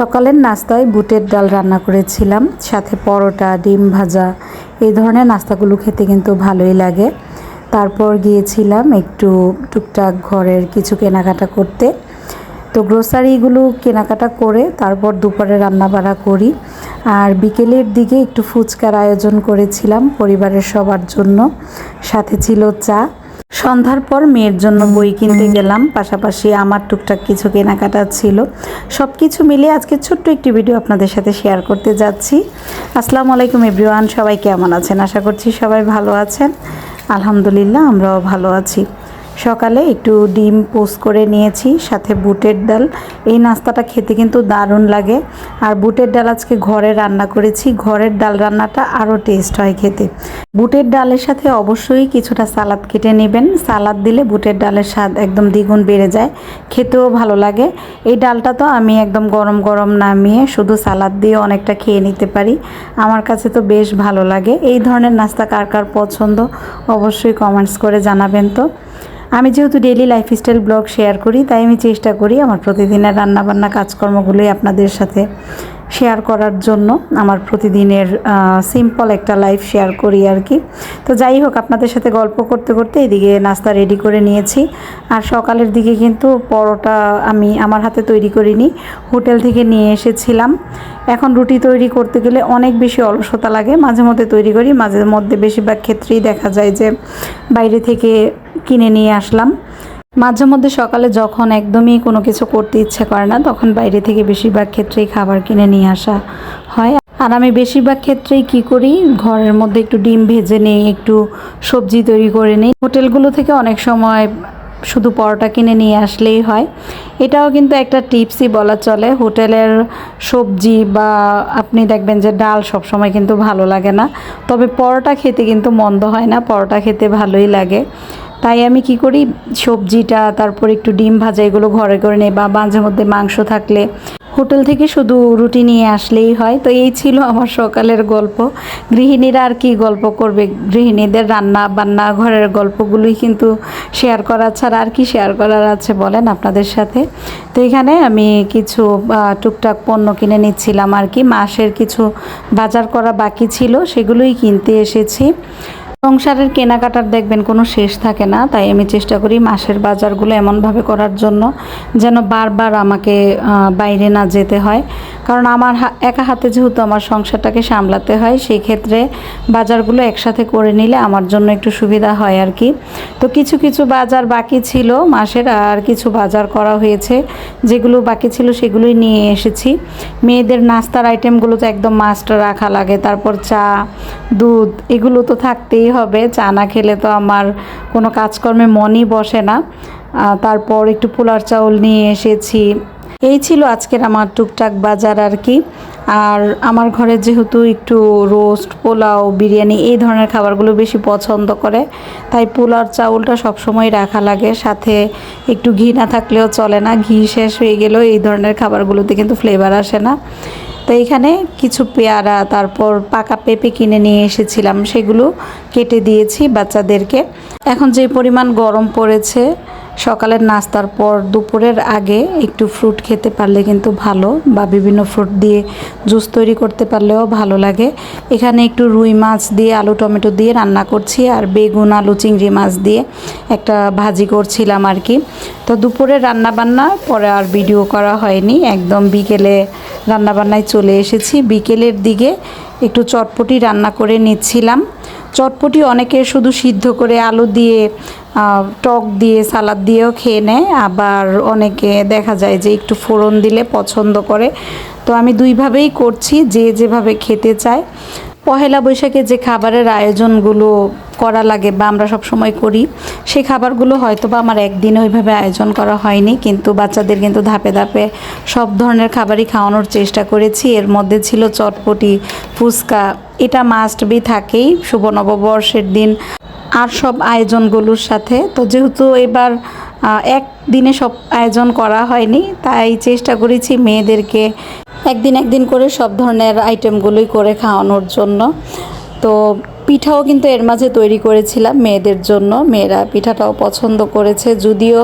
সকালের নাস্তায় বুটের ডাল রান্না করেছিলাম, সাথে পরোটা, ডিম ভাজা, এই ধরনের নাস্তাগুলো খেতে কিন্তু ভালোই লাগে। তারপর গিয়েছিলাম একটু টুকটাক ঘরের কিছু কেনাকাটা করতে। তো গ্রোসারিগুলো কেনাকাটা করে তারপর দুপুরে রান্নাবাড়া করি। আর বিকেলের দিকে একটু ফুচকার আয়োজন করেছিলাম পরিবারের সবার জন্য। সাথে ছিল চা সন্ধ্যার পর মেয়ের জন্য বই কিনতে গেলাম পাশাপাশি আমার টুকটাক কিছু কেনাকাটা ছিল। সব কিছু মিলে আজকে ছোট্ট একটি ভিডিও আপনাদের সাথে শেয়ার করতে যাচ্ছি। আসসালামু আলাইকুম এভরিওয়ান সবাই কেমন আছেন? আশা করছি সবাই ভালো আছেন। আলহামদুলিল্লাহ আমরাও ভালো আছি। সকালে একটু ডিম পোস্ট করে নিয়েছি, সাথে বুটের ডাল। এই নাস্তাটা খেতে কিন্তু দারুণ লাগে। আর বুটের ডাল আজকে ঘরে রান্না করেছি। ঘরের ডাল রান্নাটা আরও টেস্ট হয় খেতে। বুটের ডালের সাথে অবশ্যই কিছুটা সালাদ কেটে নেবেন। সালাদ দিলে বুটের ডালের স্বাদ একদম দ্বিগুণ বেড়ে যায়। খেতেও ভালো লাগে। এই ডালটা তো আমি একদম গরম গরম নামিয়ে শুধু সালাদ দিয়ে অনেকটা খেয়ে নিতে পারি। আমার কাছে তো বেশ ভালো লাগে। এই ধরনের নাস্তা কার কার পছন্দ অবশ্যই কমেন্টস করে জানাবেন তো। আমি যেহেতু ডেলি লাইফস্টাইল ব্লগ শেয়ার করি, তাই আমি চেষ্টা করি আমার প্রতিদিনের রান্নাবান্না কাজকর্মগুলোই আপনাদের সাথে শেয়ার করার জন্য আমার প্রতিদিনের সিম্পল একটা লাইফ শেয়ার করি আর কি তো যাই হোক, আপনাদের সাথে গল্প করতে করতে এদিকে নাস্তা রেডি করে নিয়েছি। আর সকালের দিকে কিন্তু পরোটা আমি আমার হাতে তৈরি করিনি, হোটেল থেকে নিয়ে এসেছিলাম। এখন রুটি তৈরি করতে গেলে অনেক বেশি অলসতা লাগে, মাঝে মধ্যে তৈরি করি, মাঝে মধ্যে বেশিরভাগ ক্ষেত্রেই দেখা যায় যে বাইরে থেকে কিনে নিয়ে আসলাম। মাঝে মধ্যে সকালে যখন একদমই কোনো কিছু করতে ইচ্ছে করে না, তখন বাইরে থেকে বেশিরভাগ ক্ষেত্রেই খাবার কিনে নিয়ে আসা হয়। আর আমি বেশিরভাগ ক্ষেত্রেই কি করি, ঘরের মধ্যে একটু ডিম ভেজে নিই, একটু সবজি তৈরি করে নিই। হোটেলগুলো থেকে অনেক সময় শুধু পরোটা কিনে নিয়ে আসলেই হয়। এটাও কিন্তু একটা টিপসই বলা চলে, হোটেলের সবজি বা আপনি দেখবেন যে ডাল সবসময় কিন্তু ভালো লাগে না। তবে পরোটা খেতে কিন্তু মন্দ হয় না, পরোটা খেতে ভালোই লাগে। তাই আমি কি করি? সবজিটা, তারপর একটু ডিম ভাজা এগুলো ঘরে করে নিই বা মাঝে মধ্যে মাংস থাকলে। হোটেল থেকে শুধু রুটি নিয়ে আসলেই হয়। তো এই ছিল আমার সকালের গল্প। গৃহিণীরা আর কি গল্প করবে? গৃহিণীদের রান্না বান্না, ঘরের গল্পগুলোই কিন্তু শেয়ার করা ছাড়া আর কি শেয়ার করার আছে বলেন আপনাদের সাথে। তো এখানে আমি কিছু টুকটাক পণ্য কিনে নিচ্ছিলাম আর কি। মাসের কিছু বাজার করা বাকি ছিল, সেগুলোই কিনতে এসেছি। সংসারের কেনাকাটার দেখবেন কোনো শেষ থাকে না, তাই আমি চেষ্টা করি মাসের বাজারগুলো এমনভাবে করার জন্য যেন বারবার আমাকে বাইরে না যেতে হয়। কারণ আমার একা হাতে যেহেতু আমার সংসারটাকে সামলাতে হয়, সেই ক্ষেত্রে বাজারগুলো একসাথে করে নিলে আমার জন্য একটু সুবিধা হয় আর কি। তো কিছু কিছু বাজার বাকি ছিল মাসের, আর কিছু বাজার করা হয়েছে, যেগুলো বাকি ছিল সেগুলোই নিয়ে এসেছি। মেয়েদের নাস্তার আইটেমগুলো তো একদম মাস্টার রাখা লাগে, তারপর চা, দুধ, এগুলো তো থাকতেই হবে, চা না খেলে তো আমার কোনো কাজকর্মে মনই বসে না। তারপর একটু পোলার চাউল নিয়ে এসেছি। এই ছিল আজকের আমার টুকটাক বাজার আর কি। আর আমার ঘরে যেহেতু একটু রোস্ট, পোলাও, বিরিয়ানি এই ধরনের খাবারগুলো বেশি পছন্দ করে, তাই পোলার চাউলটা সবসময় রাখা লাগে। সাথে একটু ঘি না থাকলেও চলে না। ঘি শেষ হয়ে গেলেও এই ধরনের খাবারগুলোতে কিন্তু ফ্লেভার আসে না। তো এখানে কিছু পেয়ারা, তারপর পাকা পেঁপে কিনে নিয়ে এসেছিলাম। সেগুলো কেটে দিয়েছি বাচ্চাদেরকে। এখন যে পরিমাণ গরম পড়েছে সকালের নাস্তার পর দুপুরের আগে একটু ফ্রুট খেতে পারলে কিন্তু ভালো বা বিভিন্ন ফ্রুট দিয়ে জুস তৈরি করতে পারলেও ভালো লাগে। এখানে একটু রুই মাছ দিয়ে, আলু, টমেটো দিয়ে রান্না করছি আর বেগুন, আলু, চিংড়ি মাছ দিয়ে একটা ভাজি করছিলাম আর কি। তো দুপুরে রান্না বান্না পরে আর ভিডিও করা হয়নি। একদম বিকেলে রান্নাবান্নায় চলে এসেছি। বিকেলের দিকে একটু চটপটি রান্না করে নিচ্ছিলাম। চটপটি অনেকে শুধু সিদ্ধ করে আলু দিয়ে টক দিয়ে, সালাদ দিয়েও খেয়ে নেয়। আবার অনেকে দেখা যায় যে একটু ফোড়ন দিলে পছন্দ করে। তো আমি দুইভাবেই করছি, যে যেভাবে খেতে চায়। পহেলা বৈশাখে যে খাবারের আয়োজনগুলো করা লাগে বা আমরা সব সময় করি সেই খাবারগুলো হয়তো বা আমার একদিনে ওইভাবে আয়োজন করা হয়নি, কিন্তু বাচ্চাদের কিন্তু ধাপে ধাপে সব ধরনের খাবারই খাওয়ানোর চেষ্টা করেছি। এর মধ্যে ছিল চটপটি, ফুচকা, এটা মাস্ট বি থাকেই শুভ নববর্ষের দিন আর সব আয়োজনগুলোর সাথে। তো যেহেতু এবার একদিনে সব আয়োজন করা হয়নি, তাই চেষ্টা করেছি মেয়েদেরকে একদিন একদিন করে সব ধরনের আইটেমগুলোই করে খাওয়ানোর জন্য। তো পিঠাও কিন্তু এর মাঝে তৈরি করেছিলাম মেয়েদের জন্য। মেয়েরা পিঠাটাও পছন্দ করেছে। যদিও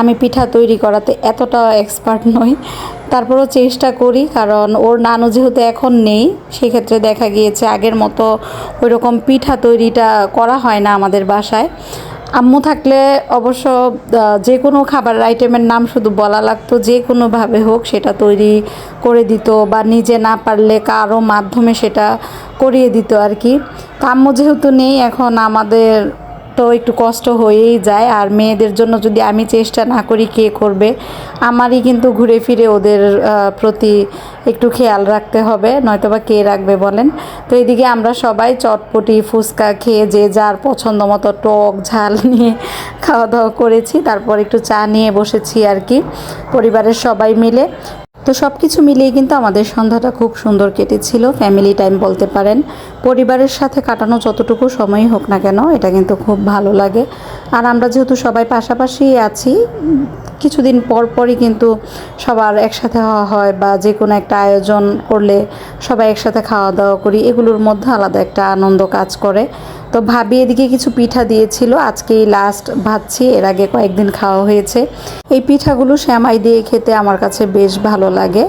আমি পিঠা তৈরি করাতে এতটা এক্সপার্ট নই। তারপরও চেষ্টা করি, কারণ ওর নানু যেহেতু এখন নেই, সেক্ষেত্রে দেখা গিয়েছে আগের মতো ওইরকম পিঠা তৈরিটা করা হয় না আমাদের বাসায়। আম্মু থাকলে অবশ্য যে কোনো খাবার আইটেমের নাম শুধু বলা লাগতো, যে কোনোভাবে হোক সেটা তৈরি করে দিত বা নিজে না পারলে কারও মাধ্যমে সেটা করিয়ে দিত আর কি। আম্মু যেহেতু নেই, এখন আমাদের তো একটু কষ্ট হয়েই যায়। আর মেয়েদের জন্য যদি আমি চেষ্টা না করি কে করবে, আমারই কিন্তু ঘুরে ফিরে ওদের প্রতি একটু খেয়াল রাখতে হবে, নয়তোবা কে রাখবে বলেন। তো এদিকে আমরা সবাই চটপটি ফুচকা খেয়ে যে যার পছন্দ মতো টক ঝাল নিয়ে খাওয়া দাওয়া করেছি, তারপর একটু চা নিয়ে বসেছি আর কি, পরিবারের সবাই মিলে। তো সব কিছু মিলিয়ে কিন্তু আমাদের সন্ধ্যাটা খুব সুন্দর কেটেছিল ফ্যামিলি টাইম বলতে পারেন। পরিবারের সাথে কাটানো যতটুকু সময়ই হোক না কেন, এটা কিন্তু খুব ভালো লাগে। আর আমরা যেহেতু সবাই পাশাপাশি আছি, কিছুদিন পর পরই কিন্তু সবার একসাথে হওয়া হয় বা যে কোনো একটা আয়োজন করলে সবাই একসাথে খাওয়া দাওয়া করি, এগুলোর মধ্যে আলাদা একটা আনন্দ কাজ করে। তো ভাবি এদিকে কিছু পিঠা দিয়েছিল। আজকেই লাস্ট ভাবছি, এর আগে কয়েকদিন খাওয়া হয়েছে। এই পিঠাগুলো শ্যামাই দিয়ে খেতে আমার কাছে বেশ ভালো লাগে।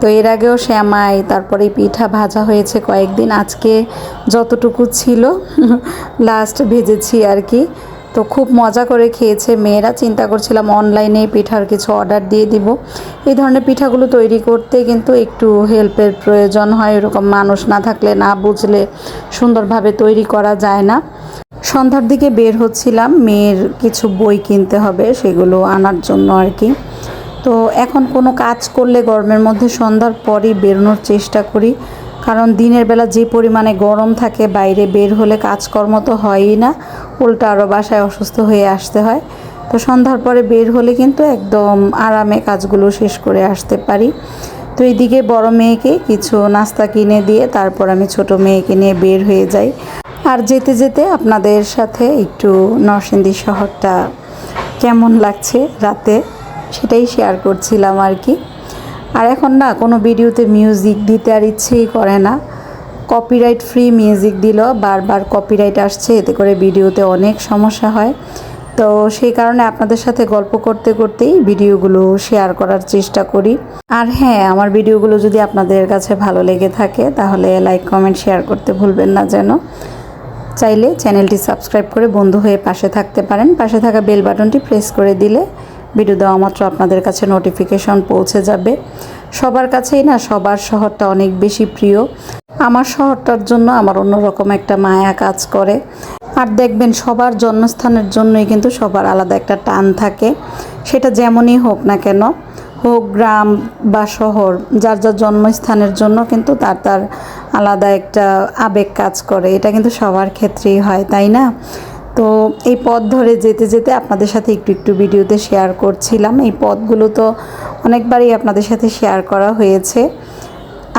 তো এর আগেও শ্যামাই, তারপরে পিঠা ভাজা হয়েছে কয়েকদিন। আজকে যতটুকু ছিল লাস্ট ভেজেছি আর কি। তো খুব মজা করে খেয়েছে মেয়েরা। চিন্তা করছিলাম অনলাইনে পিঠার কিছু অর্ডার দিয়ে দিব। এই ধরনের পিঠাগুলো তৈরি করতে কিন্তু একটু হেল্পের প্রয়োজন হয়। এরকম মানুষ না থাকলে, না বুঝলে সুন্দরভাবে তৈরি করা যায় না। সন্ধ্যার দিকে বের হচ্ছিলাম। মেয়ের কিছু বই কিনতে হবে, সেগুলো আনার জন্য আর কি। তো এখন কোনো কাজ করলে গরমের মধ্যে সন্ধ্যার পরই বেরোনোর চেষ্টা করি। কারণ দিনের বেলা যে পরিমাণে গরম থাকে, বাইরে বের হলে কাজকর্ম তো হয়ই না। উল্টো আরও বাসায় অসুস্থ হয়ে আসতে হয়। তো সন্ধ্যার পরে বের হলে কিন্তু একদম আরামে কাজগুলো শেষ করে আসতে পারি। তো এইদিকে বড় মেয়েকে কিছু নাস্তা কিনে দিয়ে তারপর আমি ছোট মেয়েকে নিয়ে বের হয়ে যাই। আর যেতে যেতে আপনাদের সাথে একটু নরসিংদী শহরটা কেমন লাগছে রাতে সেটাই শেয়ার করছিলাম আর কি। আর এখন না কোনো ভিডিওতে মিউজিক দিতে আর ইচ্ছেই করে না। কপিরাইট ফ্রি মিউজিক দিল, বারবার কপিরাইট আসছে, এতে করে ভিডিওতে অনেক সমস্যা হয়। তো সেই কারণে আপনাদের সাথে গল্প করতে করতেই ভিডিওগুলো শেয়ার করার চেষ্টা করি। আর হ্যাঁ আমার ভিডিওগুলো যদি আপনাদের কাছে ভালো লেগে থাকে, তাহলে লাইক কমেন্ট শেয়ার করতে ভুলবেন না যেন। চাইলে চ্যানেলটি সাবস্ক্রাইব করে বন্ধু হয়ে পাশে থাকতে পারেন। পাশে থাকা বেল বাটনটি প্রেস করে দিলে ভিডিও দেওয়া মাত্র আপনাদের কাছে নোটিফিকেশন পৌঁছে যাবে। সবার কাছেই না, সবার শহরটা অনেক বেশি প্রিয়। আমার শহরটার জন্য আমার অন্যরকম একটা মায়া কাজ করে। আর দেখবেন সবার জন্মস্থানের জন্যই কিন্তু সবার আলাদা একটা টান থাকে। সেটা যেমনই হোক না কেন, হোক গ্রাম বা শহর, যার যার জন্মস্থানের জন্য কিন্তু তার তার আলাদা একটা আবেগ কাজ করে। এটা কিন্তু সবার ক্ষেত্রেই হয়, তাই না? তো এই পথ ধরে যেতে যেতে আপনাদের সাথে একটু একটু ভিডিওতে শেয়ার করছিলাম। এই পথগুলো তো অনেকবারই আপনাদের সাথে শেয়ার করা হয়েছে।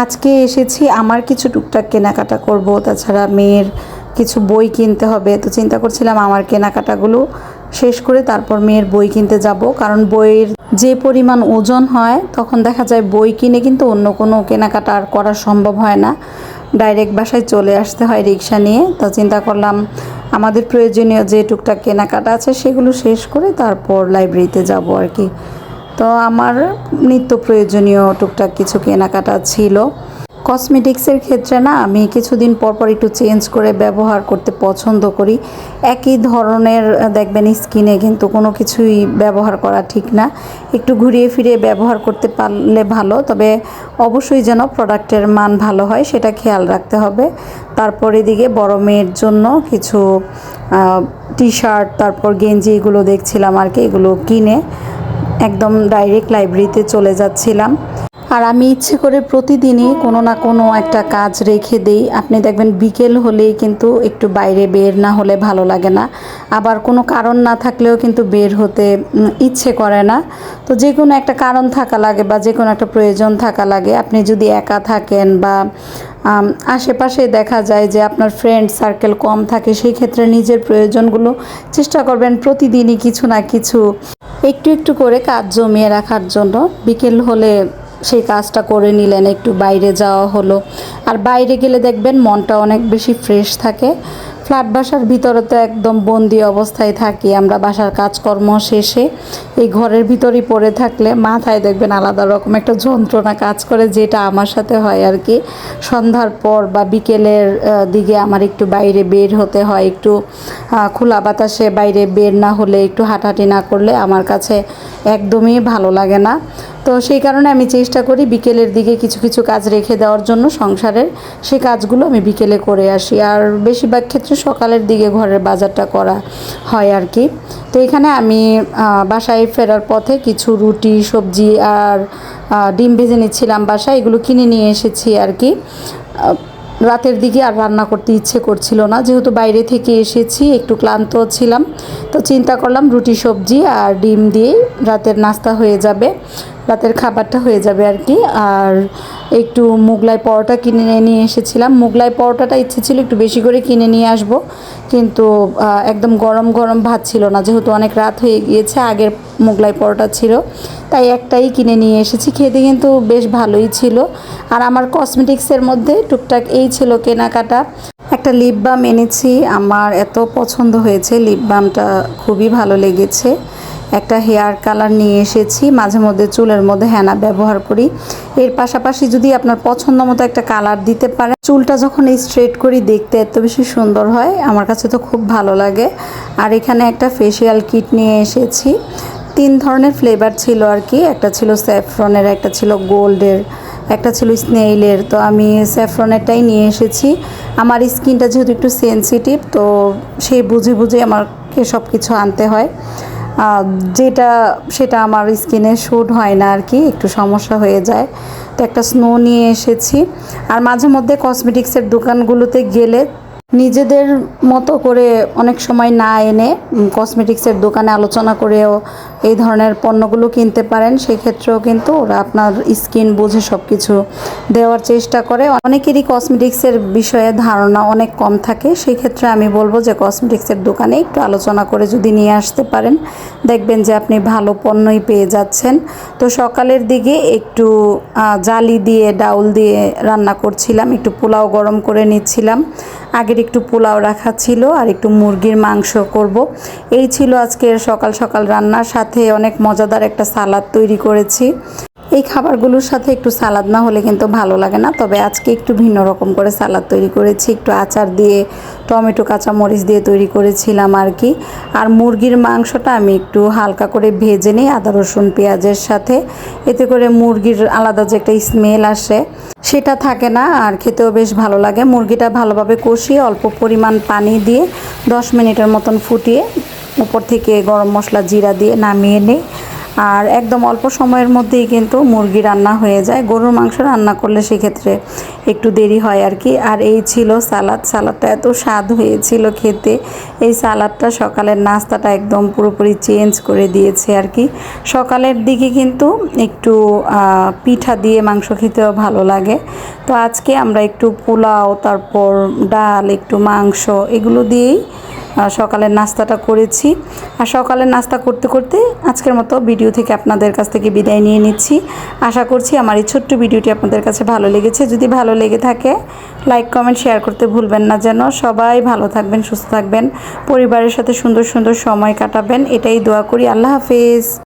আজকে এসেছি, আমার কিছু টুকটাক কেনাকাটা করব, তাছাড়া মেয়ের কিছু বই কিনতে হবে। তো চিন্তা করছিলাম আমার কেনাকাটাগুলো শেষ করে তারপর মেয়ের বই কিনতে যাব, কারণ বইয়ের যে পরিমাণ ওজন হয়, তখন দেখা যায় বই কিনে কিন্তু অন্য কোনো কেনাকাটা আর করা সম্ভব হয় না। ডাইরেক্ট বাসায় চলে আসতে হয় রিক্সা নিয়ে। তো চিন্তা করলাম, আমাদের প্রয়োজনীয় যে টুকটাক কেনাকাটা আছে, সেগুলো শেষ করে তারপর লাইব্রেরিতে যাব আর কি। তো আমার নিত্য প্রয়োজনীয় টুকটাক কিছু কেনাকাটা ছিল। কসমেটিক্সের ক্ষেত্রে না, আমি কিছুদিন পর পর একটু চেঞ্জ করে ব্যবহার করতে পছন্দ করি। একই ধরনের, দেখবেন স্কিনে কিন্তু কোনো কিছুই ব্যবহার করা ঠিক না। একটু ঘুরিয়ে ফিরিয়ে ব্যবহার করতে পারলে ভালো, তবে অবশ্যই যেন প্রোডাক্টের মান ভালো হয়, সেটা খেয়াল রাখতে হবে। তারপর এদিকে বড় মেয়ের জন্য কিছু টি শার্ট তারপর গেঞ্জি এগুলো দেখছিলাম আর কি, এগুলো কিনে। একদম ডাইরেক্ট লাইব্রেরিতে চলে যাচ্ছিলাম। আর আমি ইচ্ছে করে প্রতিদিনই কোনো না কোনো একটা কাজ রেখে দেই। আপনি দেখবেন বিকেল হলেই কিন্তু একটু বাইরে বের না হলে ভালো লাগে না। আবার কোনো কারণ না থাকলেও কিন্তু বের হতে ইচ্ছে করে না। তো যে কোনো একটা কারণ থাকা লাগে বা যে কোনো একটা প্রয়োজন থাকা লাগে, আপনি যদি একা থাকেন বা আশেপাশে দেখা যায় যে আপনার ফ্রেন্ড সার্কেল কম থাকে, সেই ক্ষেত্রে নিজের প্রয়োজনগুলো চেষ্টা করবেন প্রতিদিনই কিছু না কিছু একটু একটু করে কাজ জমিয়ে রাখার জন্য। বিকেল হলে সেই কাজটা করে নিলেন, একটু বাইরে যাওয়া হলো। আর বাইরে গেলে দেখবেন মনটা অনেক বেশি ফ্রেশ থাকে। ফ্ল্যাট বাসার ভিতরে তো একদম বন্দি অবস্থায় থাকি, আমরা বাসার কাজকর্ম শেষে এই ঘরের ভিতরেই পড়ে থাকলে মাথায় দেখবেন আলাদা রকম একটা যন্ত্রণা কাজ করে, যেটা আমার সাথে হয় আর কি। সন্ধ্যার পর বা বিকেলের দিকে আমার একটু বাইরে বের হতে হয়, একটু খোলা বাতাসে বাইরে বের না হলে, একটু হাঁটাহাঁটি না করলে আমার কাছে একদমই ভালো লাগে না। তো সেই কারণে আমি চেষ্টা করি বিকেলের দিকে কিছু কিছু কাজ রেখে দেওয়ার জন্য সংসারের। সেই কাজগুলো আমি বিকেলে করে আসি। আর বেশিরভাগ ক্ষেত্রে সকালের দিকে ঘরের বাজারটা করা হয় আর কি। তো এখানে আমি বাসায় ফেরার পথে কিছু রুটি, সবজি আর ডিম ভেজে নিচ্ছিলাম বাসায়। এগুলো কিনে নিয়ে এসেছি আর কি। রাতের দিকে আর রান্না করতে ইচ্ছে করছিল না। যেহেতু বাইরে থেকে এসেছি, একটু ক্লান্ত ছিলাম। তো চিন্তা করলাম রুটি, সবজি আর ডিম দিয়েই রাতের নাস্তা হয়ে যাবে। রাতের খাবারটা হয়ে যাবে আর কি। আর একটু মুগলাই পরোটা কিনে নিয়ে এসেছিলাম। মুগলাই পরোটাটা ইচ্ছে ছিল একটু বেশি করে কিনে নিয়ে আসব। কিন্তু একদম গরম গরম ভাত ছিল না। যেহেতু অনেক রাত হয়ে গিয়েছে, আগের মুগলাই পরোটা ছিল। তাই একটাই কিনে নিয়ে এসেছি। খেতে কিন্তু বেশ ভালোই ছিল। আর আমার কসমেটিক্সের মধ্যে টুকটাক এই ছিল কেনাকাটা। একটা লিপ বাম এনেছি। আমার এত পছন্দ হয়েছে। লিপ বামটা খুবই ভালো লেগেছে। একটা হেয়ার কালার নিয়ে এসেছি, মাঝে মধ্যে চুলের মধ্যে হেনা ব্যবহার করি। এর পাশাপাশি যদি আপনার পছন্দ মতো একটা কালার দিতে পারেন, চুলটা যখন এই স্ট্রেট করি দেখতে এত বেশি সুন্দর হয়, আমার কাছে তো খুব ভালো লাগে। আর এখানে একটা ফেসিয়াল কিট নিয়ে এসেছি। তিন ধরনের ফ্লেভার ছিল আর কি, একটা ছিল স্যাফ্রনের একটা ছিল গোল্ডের একটা ছিল স্নেইলের তো আমি স্যাফ্রনেরটাই নিয়ে এসেছি। আমার স্কিনটা যেহেতু একটু সেনসিটিভ তো সেই বুঝে বুঝে আমাকে সব কিছু আনতে হয়। যেটা সেটা আমার স্কিনে শ্যুট হয় না আর কি, একটু সমস্যা হয়ে যায়। তো একটা স্নো নিয়ে এসেছি। আর মাঝে মধ্যে কসমেটিক্সের দোকানগুলোতে গেলে নিজেদের মতো করে অনেক সময় না এনে কসমেটিক্সের দোকানে আলোচনা করেও এই ধরনের পণ্যগুলো কিনতে পারেন। সেক্ষেত্রেও কিন্তু ওরা আপনার স্কিন বুঝে সব কিছু দেওয়ার চেষ্টা করে। অনেকেরই কসমেটিক্সের বিষয়ে ধারণা অনেক কম থাকে। সেই ক্ষেত্রে আমি বলব যে কসমেটিক্সের দোকানে একটু আলোচনা করে যদি নিয়ে আসতে পারেন, দেখবেন যে আপনি ভালো পণ্যই পেয়ে যাচ্ছেন। তো সকালের দিকে একটু জালি দিয়ে, ডাউল দিয়ে রান্না করছিলাম, একটু পোলাও গরম করে নিচ্ছিলাম। আগের একটু পোলাও রাখা ছিল আর একটু মুরগির মাংস করব। এই ছিল আজকের সকাল সকাল রান্নার সাথে অনেক মজাদার একটা সালাদ তৈরি করেছি। এই খাবারগুলোর সাথে একটু সালাদ না হলে কিন্তু ভালো লাগে না। তবে আজকে একটু ভিন্ন রকম করে সালাদ তৈরি করেছি। একটু আচার দিয়ে, টমেটো কাঁচা মরিচ দিয়ে তৈরি করেছিলাম আর কি আর মুরগির মাংসটা আমি একটু হালকা করে ভেজে নিই আদা, রসুন, পেঁয়াজের সাথে। এতে করে মুরগির আলাদা যে একটা স্মেল আসে, সেটা থাকে না আর খেতেও বেশ ভালো লাগে। মুরগিটা ভালোভাবে কষিয়ে অল্প পরিমাণ পানি দিয়ে দশ মিনিটের মতন ফুটিয়ে, উপর থেকে গরম মশলা, জিরা দিয়ে নামিয়ে নিই। আর একদম অল্প সময়ের মধ্যেই কিন্তু মুরগি রান্না হয়ে যায়। গরুর মাংস রান্না করলে সেক্ষেত্রে একটু দেরি হয় আর কি। আর এই ছিল সালাদ। সালাদটা এত স্বাদ হয়েছিল খেতে। এই সালাদটা সকালের নাস্তাটা একদম পুরোপুরি চেঞ্জ করে দিয়েছে আর কি। সকালের দিকে কিন্তু একটু পিঠা দিয়ে মাংস খেতেও ভালো লাগে। তো আজকে আমরা একটু পোলাও, তারপর ডাল, একটু মাংস এগুলো দিয়েই সকালের নাস্তাটা করেছি। আর সকালের নাস্তা করতে করতে আজকের মতো ভিডিও থেকে আপনাদের কাছ থেকে বিদায় নিয়ে নিচ্ছি। আশা করছি আমার এই ছোট্ট ভিডিওটি আপনাদের কাছে ভালো লেগেছে। যদি ভালো লেগে থাকে, লাইক, কমেন্ট, শেয়ার করতে ভুলবেন না যেন। সবাই ভালো থাকবেন, সুস্থ থাকবেন। পরিবারের সাথে সুন্দর সুন্দর সময় কাটাবেন। এটাই দোয়া করি। আল্লাহ হাফেজ।